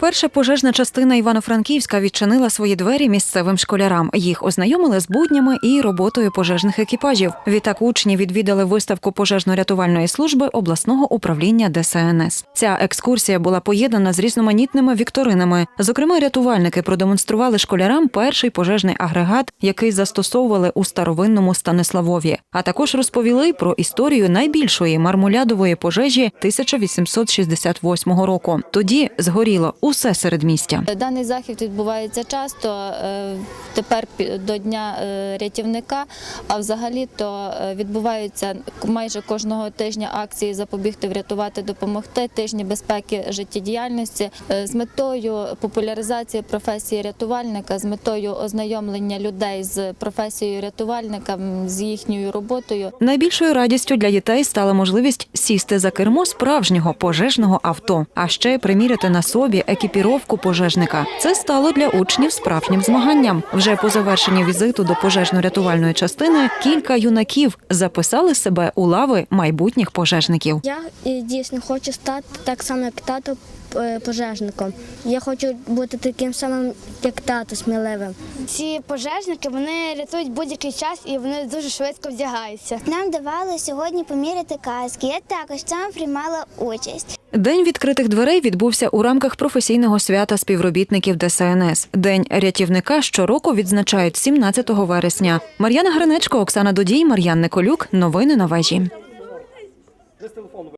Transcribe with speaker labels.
Speaker 1: Перша пожежна частина Івано-Франківська відчинила свої двері місцевим школярам. Їх ознайомили з буднями і роботою пожежних екіпажів. Відтак учні відвідали виставку пожежно-рятувальної служби обласного управління ДСНС. Ця екскурсія була поєднана з різноманітними вікторинами. Зокрема, рятувальники продемонстрували школярам перший пожежний агрегат, який застосовували у старовинному Станиславові. А також розповіли про історію найбільшої мармулядової пожежі 1868 року. Тоді згоріло усе середмістя.
Speaker 2: Даний захід відбувається часто. е, Тепер до дня е, рятівника. А взагалі то е, відбуваються майже кожного тижня акції запобігти, врятувати, допомогти. Тижні безпеки життєдіяльності з метою популяризації професії рятувальника, з метою ознайомлення людей з професією рятувальника, з їхньою роботою.
Speaker 1: Найбільшою радістю для дітей стала можливість сісти за кермо справжнього пожежного авто, а ще приміряти на собі екіпіровку пожежника. Це стало для учнів справжнім змаганням. Вже по завершенні візиту до пожежно-рятувальної частини кілька юнаків записали себе у лави майбутніх пожежників.
Speaker 3: Я е, дійсно хочу стати так само, як тато е, пожежником. Я хочу бути таким самим, як тато, сміливим.
Speaker 4: Ці пожежники вони рятують будь-який час і вони дуже швидко вдягаються.
Speaker 5: Нам давали сьогодні поміряти каски. Я також цьому приймала участь.
Speaker 1: День відкритих дверей відбувся у рамках професійного свята співробітників ДСНС. День рятівника щороку відзначають 17 вересня. Мар'яна Гринечко, Оксана Додій, Мар'ян Николюк. Новини на вежі.